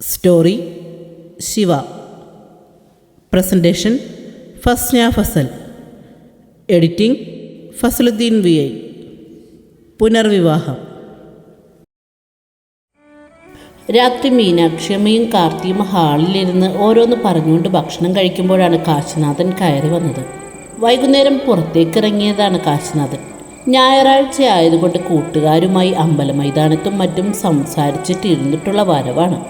Story Shiva presentation Fasna Fasal editing Fasaluddin V I പുനർവിവാഹം രാത്രി മീനാക്ഷമ്മയും കാർത്തിയും ഹാളിലിരുന്ന് ഓരോന്ന് പറഞ്ഞുകൊണ്ട് ഭക്ഷണം കഴിക്കുമ്പോഴാണ് കാശിനാഥൻ കയറി വന്നത്. വൈകുന്നേരം പുറത്തേക്കിറങ്ങിയതാണ് കാശിനാഥൻ. ഞായറാഴ്ച ആയതുകൊണ്ട് കൂട്ടുകാരുമായി അമ്പല മൈതാനത്തും മറ്റും സംസാരിച്ചിട്ട് ഇരുന്നിട്ടുള്ള വരവാണ്.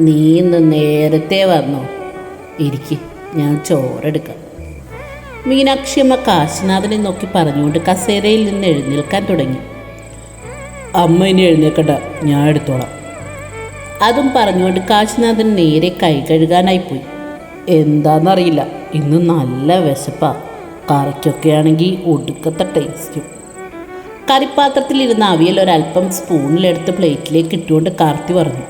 നീ ഇന്ന് നേരത്തെ വന്നോ? ഇരിക്ക് ഞാൻ ചോറെടുക്കാം. മീനാക്ഷിയമ്മ കാശിനാഥനെ നോക്കി പറഞ്ഞുകൊണ്ട് കസേരയിൽ നിന്ന് എഴുന്നേൽക്കാൻ തുടങ്ങി. അമ്മ ഇനി എഴുന്നേൽക്കണ്ട ഞാൻ എടുത്തോളാം. അതും പറഞ്ഞുകൊണ്ട് കാശിനാഥൻ നേരെ കൈ കഴുകാനായി പോയി. എന്താണെന്നറിയില്ല ഇന്ന് നല്ല വിശപ്പാ. കറിക്കൊക്കെ ആണെങ്കിൽ ഒടുക്കത്തെ ടേസ്റ്റും കറിപ്പാത്രത്തിലിരുന്ന അവിയൽ ഒരല്പം സ്പൂണിലെടുത്ത് പ്ലേറ്റിലേക്ക് ഇട്ടുകൊണ്ട് കാർത്തി പറഞ്ഞു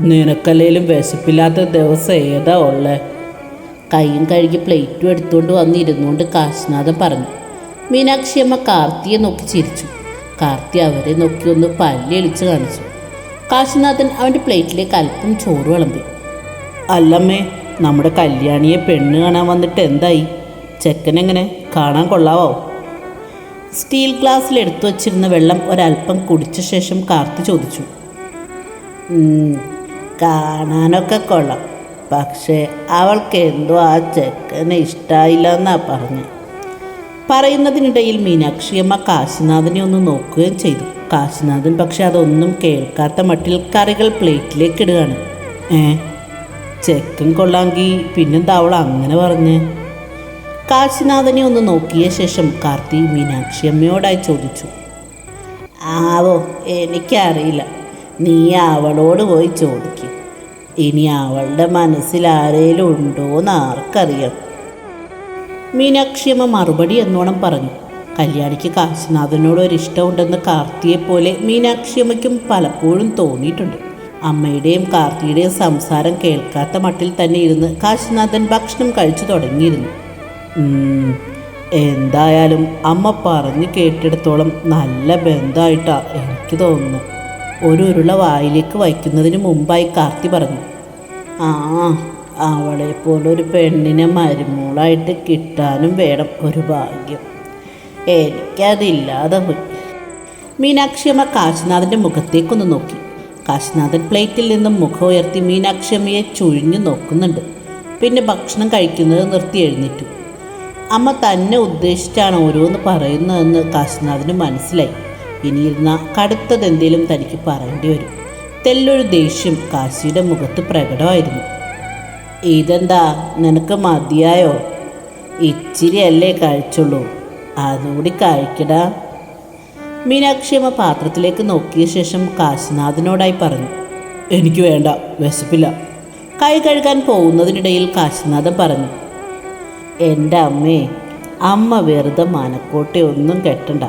നിനക്കല്ലേലും വിശപ്പില്ലാത്ത ദിവസം ഏതാ ഉള്ളേ? കൈയും കഴുകി പ്ലേറ്റും എടുത്തുകൊണ്ട് വന്നിരുന്നുകൊണ്ട് കാശിനാഥൻ പറഞ്ഞു മീനാക്ഷിയമ്മ കാർത്തിയെ നോക്കി ചിരിച്ചു. കാർത്തി അവരെ നോക്കി ഒന്ന് പല്ലി എളിച്ച് കാണിച്ചു. കാശിനാഥൻ അവന്റെ പ്ലേറ്റിലേക്ക് അല്പം ചോറ് വിളമ്പി അല്ലമ്മേ നമ്മുടെ കല്യാണിയെ പെണ്ണ് കാണാൻ വന്നിട്ട് എന്തായി? ചെക്കനെങ്ങനെ കാണാൻ കൊള്ളാവോ? സ്റ്റീൽ ഗ്ലാസ്സിൽ എടുത്തു വച്ചിരുന്ന വെള്ളം ഒരല്പം കുടിച്ച ശേഷം കാർത്തി ചോദിച്ചു "ഉം, കാണാനൊക്കെ കൊള്ളാം. പക്ഷേ അവൾക്ക് എന്തോ ആ ചെക്കനെ ഇഷ്ടായില്ല എന്നാ പറഞ്ഞു. പറയുന്നതിനിടയിൽ മീനാക്ഷിയമ്മ കാശിനാഥനെ ഒന്ന് നോക്കുകയും ചെയ്തു. കാശിനാഥൻ പക്ഷെ അതൊന്നും കേൾക്കാത്ത മട്ടിൽ കറികൾ പ്ലേറ്റിലേക്ക് ഇടുകയാണ്. ഏ ചെക്കൻ കൊള്ളാമെങ്കിൽ പിന്നെന്താ അവൾ അങ്ങനെ പറഞ്ഞ്? കാശിനാഥനെ ഒന്ന് നോക്കിയ ശേഷം കാർത്തി മീനാക്ഷി അമ്മയോടായി ചോദിച്ചു ആവോ എനിക്കറിയില്ല. നീ അവളോട് പോയി ചോദിക്കും. ഇനി അവളുടെ മനസ്സിൽ ആരേലും ഉണ്ടോന്ന് ആർക്കറിയാം. മീനാക്ഷിയമ്മ മറുപടി എന്നോണം പറഞ്ഞു കല്യാണിക്ക് കാശിനാഥനോട് ഒരു ഇഷ്ടമുണ്ടെന്ന് കാർത്തിയെപ്പോലെ മീനാക്ഷിയമ്മയ്ക്കും പലപ്പോഴും തോന്നിയിട്ടുണ്ട്. അമ്മയുടെയും കാർത്തിയുടെയും സംസാരം കേൾക്കാത്ത മട്ടിൽ തന്നെ ഇരുന്ന് കാശിനാഥൻ ഭക്ഷണം കഴിച്ചു തുടങ്ങിയിരുന്നു. എന്തായാലും അമ്മ പറഞ്ഞു കേട്ടിടത്തോളം നല്ല ബന്ധമായിട്ടാ എനിക്ക് തോന്നുന്നു. ഒരു ഉരുള വായിലേക്ക് വയ്ക്കുന്നതിന് മുമ്പായി കാർത്തി പറഞ്ഞു ആ അവളെ പോലെ ഒരു പെണ്ണിനെ മരുമോളായിട്ട് കിട്ടാനും വേണം ഒരു ഭാഗ്യം. എനിക്കതില്ലാതെ പോയി. മീനാക്ഷിയമ്മ കാശിനാഥന്റെ മുഖത്തേക്കൊന്ന് നോക്കി. കാശിനാഥൻ പ്ലേറ്റിൽ നിന്നും മുഖം ഉയർത്തി മീനാക്ഷിയമ്മയെ ചുഴിഞ്ഞു നോക്കുന്നുണ്ട്. പിന്നെ ഭക്ഷണം കഴിക്കുന്നത് നിർത്തി എഴുന്നേറ്റു. അമ്മ തന്നെ ഉദ്ദേശിച്ചാണ് ഓരോന്ന് പറയുന്നതെന്ന് കാശിനാഥിന് മനസ്സിലായി. ഇനിയിരുന്ന കടുത്തതെന്തേലും തനിക്ക് പറയേണ്ടി വരും. തെല്ലൊരു ദേഷ്യം കാശിയുടെ മുഖത്ത് പ്രകടമായിരുന്നു. ഇതെന്താ നിനക്ക് മതിയായോ? ഇച്ചിരി അല്ലേ കഴിച്ചുള്ളൂ. അതുകൂടി കഴിക്കടാ. മീനാക്ഷിയമ്മ പാത്രത്തിലേക്ക് നോക്കിയ ശേഷം കാശിനാഥിനോടായി പറഞ്ഞു എനിക്ക് വേണ്ട വിശപ്പില്ല. കൈ കഴുകാൻ പോകുന്നതിനിടയിൽ കാശിനാഥൻ പറഞ്ഞു എന്റെ അമ്മേ അമ്മ വെറുതെ മനക്കോട്ടെ ഒന്നും കെട്ടണ്ട.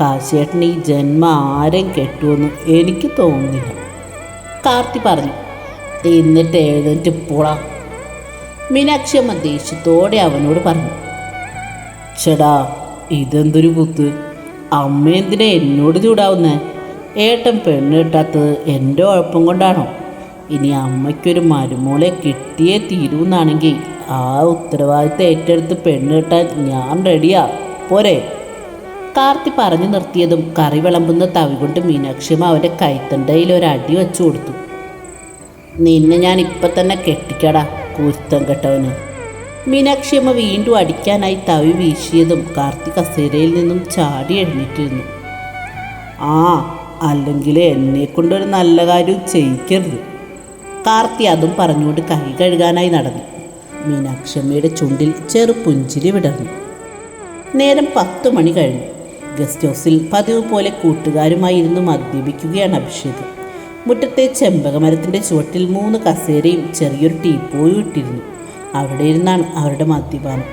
കാശേട്ടൻ ഈ ജന്മ ആരും കെട്ടുമെന്ന് എനിക്ക് തോന്നുന്നില്ല. കാർത്തി പറഞ്ഞു എന്നിട്ട് എഴുന്നേറ്റ് പോളാം മീനാക്ഷിയമ്മ ദേഷ്യത്തോടെ അവനോട് പറഞ്ഞു ചേടാ ഇതെന്തൊരു കുത്ത്? അമ്മ എന്തിനാ എന്നോട് ചൂടാവുന്നേ? ഏട്ടൻ പെണ്ണ് കിട്ടാത്തത് എന്റെ കുഴപ്പം കൊണ്ടാണോ? ഇനി അമ്മയ്ക്കൊരു മരുമോളെ കിട്ടിയേ തീരുമെന്നാണെങ്കിൽ ആ ഉത്തരവാദിത്തം ഏറ്റെടുത്ത് പെണ്ണ് കിട്ടാൻ ഞാൻ റെഡിയാ പോരെ. കാർത്തി പറഞ്ഞു നിർത്തിയതും കറി വിളമ്പുന്ന തവി കൊണ്ട് മീനാക്ഷിയമ്മ അവന്റെ കൈത്തണ്ടയിൽ ഒരു അടി വെച്ചു കൊടുത്തു. നിന്നെ ഞാൻ ഇപ്പം തന്നെ കെട്ടിക്കടാ കുരുത്തം കെട്ടവന്. മീനാക്ഷിയമ്മ വീണ്ടും അടിക്കാനായി തവി വീശിയതും കാർത്തി കസേരയിൽ നിന്നും ചാടി എഴുന്നേറ്റിരുന്നു. ആ അല്ലെങ്കിൽ എന്നെ കൊണ്ടൊരു നല്ല കാര്യം ചെയ്യിക്കരുത്. കാർത്തി അതും പറഞ്ഞുകൊണ്ട് കൈ കഴുകാനായി നടന്നു. മീനാക്ഷിയമ്മയുടെ ചുണ്ടിൽ ചെറുപുഞ്ചിരി വിടർന്നു. നേരം പത്തു മണി കഴിഞ്ഞു. ഗസ്റ്റ് ഹൗസിൽ പതിവ് പോലെ കൂട്ടുകാരുമായി ഇരുന്ന് മദ്യപിക്കുകയാണ് അഭിഷേക്. മുറ്റത്തെ ചെമ്പകമരത്തിന്റെ ചുവട്ടിൽ മൂന്ന് കസേരയും ചെറിയൊരു ടീപ്പോയും ഇട്ടിരുന്നു. അവിടെ ഇരുന്നാണ് അവരുടെ മദ്യപാനം.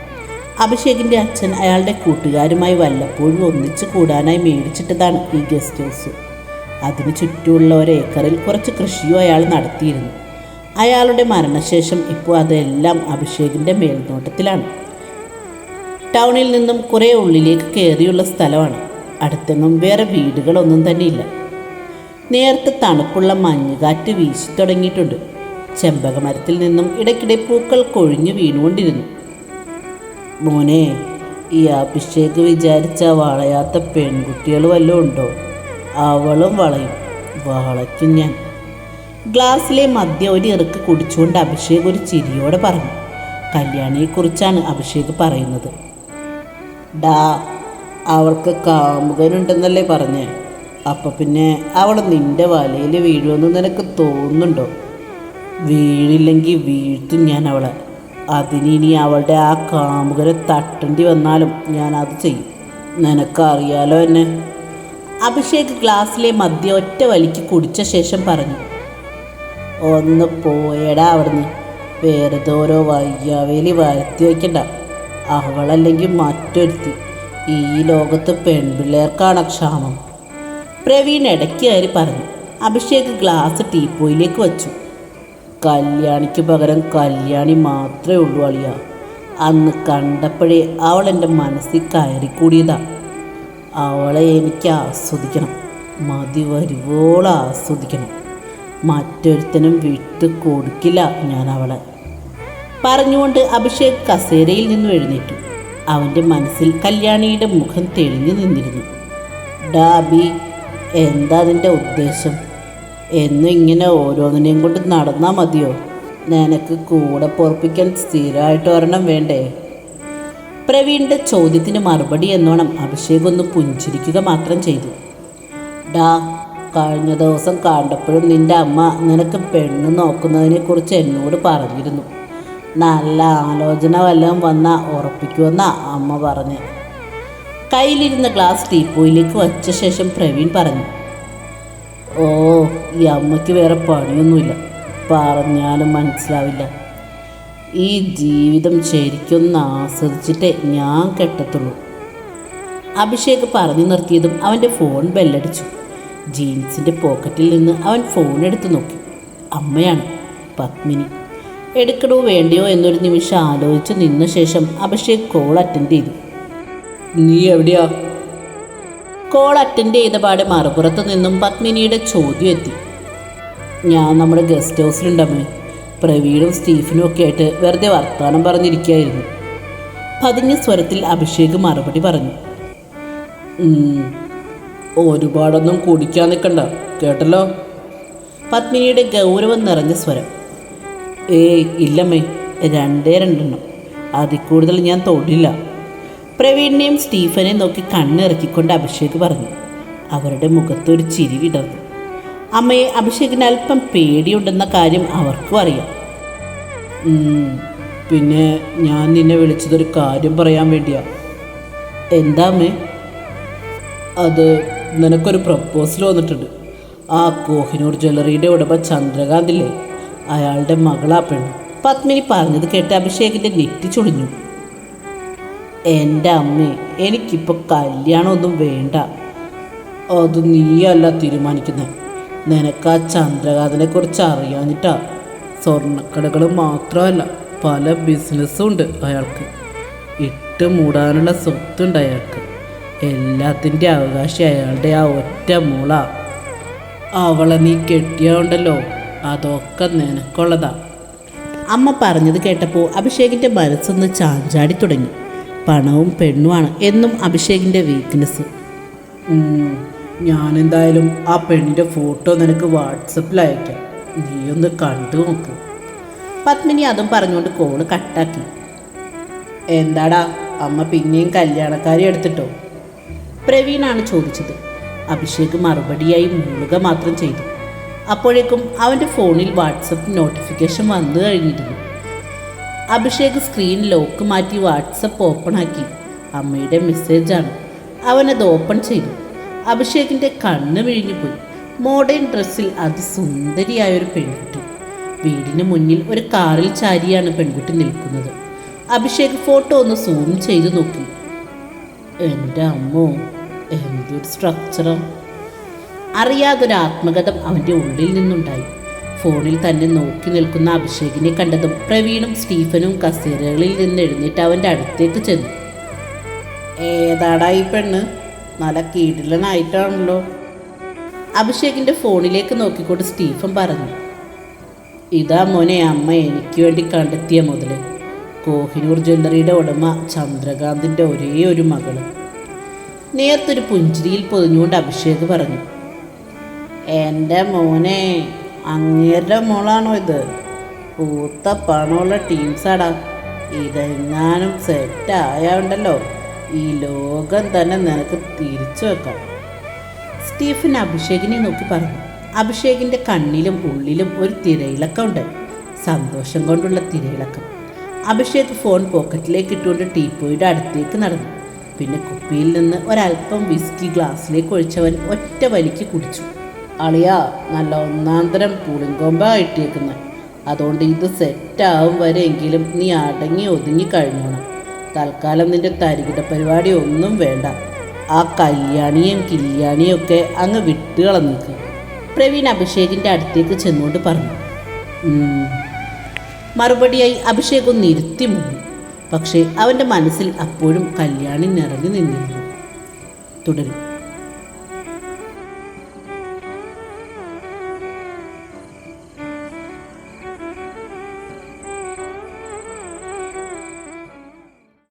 അഭിഷേകിന്റെ അച്ഛൻ അയാളുടെ കൂട്ടുകാരുമായി വല്ലപ്പോഴും ഒന്നിച്ചു കൂടാനായി മേടിച്ചിട്ടതാണ് ഈ ഗസ്റ്റ് ഹൗസ്. അതിനു ചുറ്റുമുള്ള ഒരേക്കറിൽ കുറച്ച് കൃഷിയും അയാൾ നടത്തിയിരുന്നു. അയാളുടെ മരണശേഷം ഇപ്പോൾ അതെല്ലാം അഭിഷേകിന്റെ മേൽനോട്ടത്തിലാണ്. ടൗണിൽ നിന്നും കുറേ ഉള്ളിലേക്ക് കയറിയുള്ള സ്ഥലമാണ്. അടുത്തെങ്ങും വേറെ വീടുകളൊന്നും തന്നെ ഇല്ല നേരത്തെ തണുപ്പുള്ള മഞ്ഞുകാറ്റ് വീശി തുടങ്ങിയിട്ടുണ്ട്. ചെമ്പകമരത്തിൽ നിന്നും ഇടയ്ക്കിടെ പൂക്കൾ കൊഴിഞ്ഞു വീണുകൊണ്ടിരുന്നു. മോനെ ഈ അഭിഷേക് വിചാരിച്ച വളയാത്ത പെൺകുട്ടികൾ വല്ലതും ഉണ്ടോ? അവളും വളയും. വളയ്ക്കും ഞാൻ. ഗ്ലാസ്സിലെ മദ്യം ഒരു ഇറുക്ക് കുടിച്ചുകൊണ്ട് അഭിഷേക് ഒരു ചിരിയോടെ പറഞ്ഞു കല്യാണിയെക്കുറിച്ചാണ് അഭിഷേക് പറയുന്നത്. ഡാ അവൾക്ക് കാമുകനുണ്ടെന്നല്ലേ പറഞ്ഞേ. അപ്പം പിന്നെ അവൾ നിന്റെ വലയിൽ വീഴുമെന്ന് നിനക്ക് തോന്നുന്നുണ്ടോ? വീഴില്ലെങ്കിൽ വീഴ്ത്തും ഞാൻ അവളെ. അതിനിനി അവളുടെ ആ കാമുകരെ തട്ടേണ്ടി വന്നാലും ഞാൻ അത് ചെയ്യും. നിനക്കറിയാലോ എന്നെ? അഭിഷേക് ഗ്ലാസ്സിലെ മദ്യം ഒറ്റ വലിക്ക് കുടിച്ച ശേഷം പറഞ്ഞു ഒന്ന് പോയടാ അവിടുന്ന്. വെറുതെ ഓരോ വയ്യാവേലി വരുത്തി വയ്ക്കണ്ട. അവളല്ലെങ്കിൽ മറ്റൊരുത്തി. ഈ ലോകത്ത് പെൺപിള്ളേർക്കാണ് ക്ഷാമം. പ്രവീൺ ഇടയ്ക്ക് കയറി പറഞ്ഞു. അഭിഷേക് ഗ്ലാസ് ടീപ്പോയിലേക്ക് വച്ചു. കല്യാണിക്ക് പകരം കല്യാണി മാത്രമേ ഉള്ളൂ അളിയ. അന്ന് കണ്ടപ്പോഴേ അവൾ എന്റെ മനസ്സിൽ കയറിക്കൂടിയതാ. അവളെ എനിക്ക് ആസ്വദിക്കണം. മതി വരുവോളം ആസ്വദിക്കണം. മറ്റൊരുത്തനും വിട്ടു കൊടുക്കില്ല ഞാൻ അവളെ. പറഞ്ഞുകൊണ്ട് അഭിഷേക് കസേരയിൽ നിന്നും എഴുന്നേറ്റു. അവന്റെ മനസ്സിൽ കല്യാണിയുടെ മുഖം തെളിഞ്ഞു നിന്നിരുന്നു. ഡാബി എന്താ അതിന്റെ ഉദ്ദേശം? എന്നും ഇങ്ങനെ ഓരോന്നിനെയും കൊണ്ട് നടന്നാൽ മതിയോ? നിനക്ക് കൂടെ പൊറപ്പിക്കാൻ സ്ഥിരമായിട്ട് ഒരെണ്ണം വേണ്ടേ? പ്രവീണിന്റെ ചോദ്യത്തിന് മറുപടി എന്നോണം അഭിഷേക് ഒന്ന് പുഞ്ചിരിക്കുക മാത്രം ചെയ്തു. ഡാ കഴിഞ്ഞ ദിവസം കണ്ടപ്പോഴും നിന്റെ അമ്മ നിനക്ക് പെണ്ണ് നോക്കുന്നതിനെക്കുറിച്ച് എന്നോട് പറഞ്ഞിരുന്നു. നല്ല ആലോചന വല്ലതും വന്നാൽ ഉറപ്പിക്കുമെന്ന അമ്മ പറഞ്ഞു. കയ്യിലിരുന്ന ഗ്ലാസ് ടീപ്പോയിലേക്ക് വച്ച ശേഷം പ്രവീൺ പറഞ്ഞു ഓ ഈ അമ്മയ്ക്ക് വേറെ പണിയൊന്നുമില്ല. പറഞ്ഞാലും മനസ്സിലാവില്ല. ഈ ജീവിതം ശരിക്കൊന്ന് ആസ്വദിച്ചിട്ടേ ഞാൻ കെട്ടത്തുള്ളൂ. അഭിഷേക് പറഞ്ഞു നിർത്തിയതും അവന്റെ ഫോൺ ബെല്ലടിച്ചു. ജീൻസിന്റെ പോക്കറ്റിൽ നിന്ന് അവൻ ഫോൺ എടുത്തു നോക്കി. അമ്മയാണ് പത്മിനി. എടുക്കണോ വേണ്ടയോ എന്നൊരു നിമിഷം ആലോചിച്ച് നിന്ന ശേഷം അഭിഷേക് കോൾ അറ്റൻഡ് ചെയ്തു. നീ എവിടെയാ? കോൾ അറ്റൻഡ് ചെയ്ത പാടെ മറുപുറത്ത് നിന്നും പത്മിനിയുടെ ചോദ്യം എത്തി. ഞാൻ നമ്മുടെ ഗസ്റ്റ് ഹൗസിലുണ്ടമ്മേ പ്രവീണും സ്റ്റീഫനും ഒക്കെ ആയിട്ട് വെറുതെ വർത്തമാനം പറഞ്ഞിരിക്കുകയായിരുന്നു പതിഞ്ഞ സ്വരത്തിൽ അഭിഷേക് മറുപടി പറഞ്ഞു. "ഉം, ഒരുപാടൊന്നും കുടിക്കാൻ നിൽക്കണ്ട കേട്ടല്ലോ? പത്മിനിയുടെ ഗൗരവം നിറഞ്ഞ സ്വരം. ഏയ് ഇല്ലമ്മേ രണ്ടേ രണ്ടെണ്ണം. അതിൽ കൂടുതൽ ഞാൻ തൊടില്ല. പ്രവീണിനെയും സ്റ്റീഫനെയും നോക്കി കണ്ണിറക്കിക്കൊണ്ട് അഭിഷേക് പറഞ്ഞു. അവരുടെ മുഖത്തൊരു ചിരി വിടർന്നു. അമ്മയെ അഭിഷേകിന് അല്പം പേടിയുണ്ടെന്ന കാര്യം അവർക്കും അറിയാം. പിന്നെ ഞാൻ നിന്നെ വിളിച്ചതൊരു കാര്യം പറയാൻ വേണ്ടിയാ. എന്താ അമ്മേ? അത് നിനക്കൊരു പ്രപ്പോസൽ വന്നിട്ടുണ്ട്. ആ കോഹിനൂർ ജ്വല്ലറിയുടെ ഉടമ ചന്ദ്രകാന്തില്ലേ? അയാളുടെ മകളാ പെണ്ണ്. പത്മിനി പറഞ്ഞത് കേട്ട് അഭിഷേകിന്റെ നെറ്റി ചൊളിഞ്ഞു. എന്റെ അമ്മേ എനിക്കിപ്പോൾ കല്യാണമൊന്നും വേണ്ട. അത് നീയല്ല തീരുമാനിക്കുന്നത് നിനക്ക് ആ ചന്ദ്രകാന്തിനെ കുറിച്ച് അറിയാഞ്ഞിട്ടാ. സ്വർണക്കടകൾ മാത്രമല്ല പല ബിസിനസ്സും ഉണ്ട് അയാൾക്ക്. ഇട്ട് മൂടാനുള്ള സ്വത്തുണ്ട് അയാൾക്ക്. എല്ലാത്തിന്റെ അവകാശം അയാളുടെ ആ ഒറ്റ മൂള. അവളെ നീ കെട്ടിയോണ്ടല്ലോ. അതൊക്കെ നിനക്കുള്ളതാ. അമ്മ പറഞ്ഞത് കേട്ടപ്പോൾ അഭിഷേകിന്റെ മനസ്സൊന്ന് ചാഞ്ചാടി തുടങ്ങി. പണവും പെണ്ണുമാണ് എന്നും അഭിഷേകിന്റെ വീക്ക്നെസ് ഞാനെന്തായാലും ആ പെണ്ണിന്റെ ഫോട്ടോ നിനക്ക് വാട്സപ്പിൽ അയക്കാം. നീ ഒന്ന് കണ്ടു നോക്ക്. പത്മിനി അതും പറഞ്ഞുകൊണ്ട് കോൾ കട്ടാക്കി എന്താടാ അമ്മ പിന്നെയും കല്യാണക്കാരി എടുത്തിട്ടോ? പ്രവീണാണ് ചോദിച്ചത്. അഭിഷേക് മറുപടിയായി മൂളുക മാത്രം ചെയ്തു. അപ്പോഴേക്കും അവന്റെ ഫോണിൽ വാട്സപ്പ് നോട്ടിഫിക്കേഷൻ വന്നു കഴിഞ്ഞിരുന്നു. അഭിഷേക് സ്ക്രീൻ ലോക്ക് മാറ്റി വാട്സപ്പ് ഓപ്പൺ ആക്കി. അമ്മയുടെ മെസ്സേജാണ് അവനത് ഓപ്പൺ ചെയ്തു. അഭിഷേകിന്റെ കണ്ണ് വിഴിഞ്ഞുപോയി മോഡേൺ ഡ്രസ്സിൽ അതിസുന്ദരിയായ ഒരു പെൺകുട്ടി. വീടിന് മുന്നിൽ ഒരു കാറിൽ ചാരിയാണ് പെൺകുട്ടി നിൽക്കുന്നത്. അഭിഷേക് ഫോട്ടോ ഒന്ന് സൂം ചെയ്തു നോക്കി. എന്റെ അമ്മോ എന്തൊരു സ്ട്രക്ചറാണ് അറിയാതൊരു ആത്മകഥം അവന്റെ ഉള്ളിൽ നിന്നുണ്ടായി. ഫോണിൽ തന്നെ നോക്കി നിൽക്കുന്ന അഭിഷേകിനെ കണ്ടതും പ്രവീണും സ്റ്റീഫനും കസേരകളിൽ നിന്ന് എഴുന്നേറ്റ് അവന്റെ അടുത്തേക്ക് ചെന്നു. ഏതാടാ ഈ പെണ്ണ്? നല്ല കീടിലനായിട്ടാണല്ലോ. അഭിഷേകിന്റെ ഫോണിലേക്ക് നോക്കിക്കൊണ്ട് സ്റ്റീഫൻ പറഞ്ഞു ഇതാ മോനെ അമ്മ എനിക്ക് വേണ്ടി കണ്ടെത്തിയ മുതൽ കോഹിനൂർ ജ്വല്ലറിയുടെ ഉടമ ചന്ദ്രകാന്തിന്റെ ഒരേ ഒരു മകൾ. നേർത്തൊരു പുഞ്ചിരിയിൽ പൊതിഞ്ഞുകൊണ്ട് അഭിഷേക് പറഞ്ഞു എന്റെ മോനെ അങ്ങേരുടെ മോളാണോ ഇത്? പൂത്ത പണമുള്ള ടീംസാടാ. ഇതെങ്ങാനും സെറ്റ് ആയാണ്ടല്ലോ. ഈ ലോകം തന്നെ നിനക്ക് തിരിച്ചു വെക്കാം. സ്റ്റീഫൻ അഭിഷേകിനെ നോക്കി പറഞ്ഞു. അഭിഷേകിന്റെ കണ്ണിലും ഉള്ളിലും ഒരു തിരയിളക്കമുണ്ട്. സന്തോഷം കൊണ്ടുള്ള തിരയിളക്കം. അഭിഷേക് ഫോൺ പോക്കറ്റിലേക്ക് ഇട്ടുകൊണ്ട് ടീപ്പോയുടെ അടുത്തേക്ക് നടന്നു. പിന്നെ കുപ്പിയിൽ നിന്ന് ഒരല്പം വിസ്കി ഗ്ലാസ്സിലേക്ക് ഒഴിച്ചവൻ ഒറ്റ വലിക്ക് കുടിച്ചു. അളിയാ നല്ല ഒന്നാന്തരം പുളിങ്കൊമ്പ ഇട്ടേക്കുന്നത് അതുകൊണ്ട് ഇത് സെറ്റാവും വരെയെങ്കിലും നീ അടങ്ങി ഒതുങ്ങി കഴിഞ്ഞോണം. തൽക്കാലം നിന്റെ തരികിട പരിപാടി ഒന്നും വേണ്ട. ആ കല്യാണിയും കില്യാണിയും ഒക്കെ അങ്ങ് വിട്ടുകളന്നിക്ക് പ്രവീൺ അഭിഷേകിന്റെ അടുത്തേക്ക് ചെന്നുകൊണ്ട് പറഞ്ഞു. മറുപടിയായി അഭിഷേക് ഒന്ന് ഇരുത്തി മുങ്ങി. പക്ഷേ അവന്റെ മനസ്സിൽ അപ്പോഴും കല്യാണി നിറഞ്ഞു നിന്നിരുന്നു തുടരും.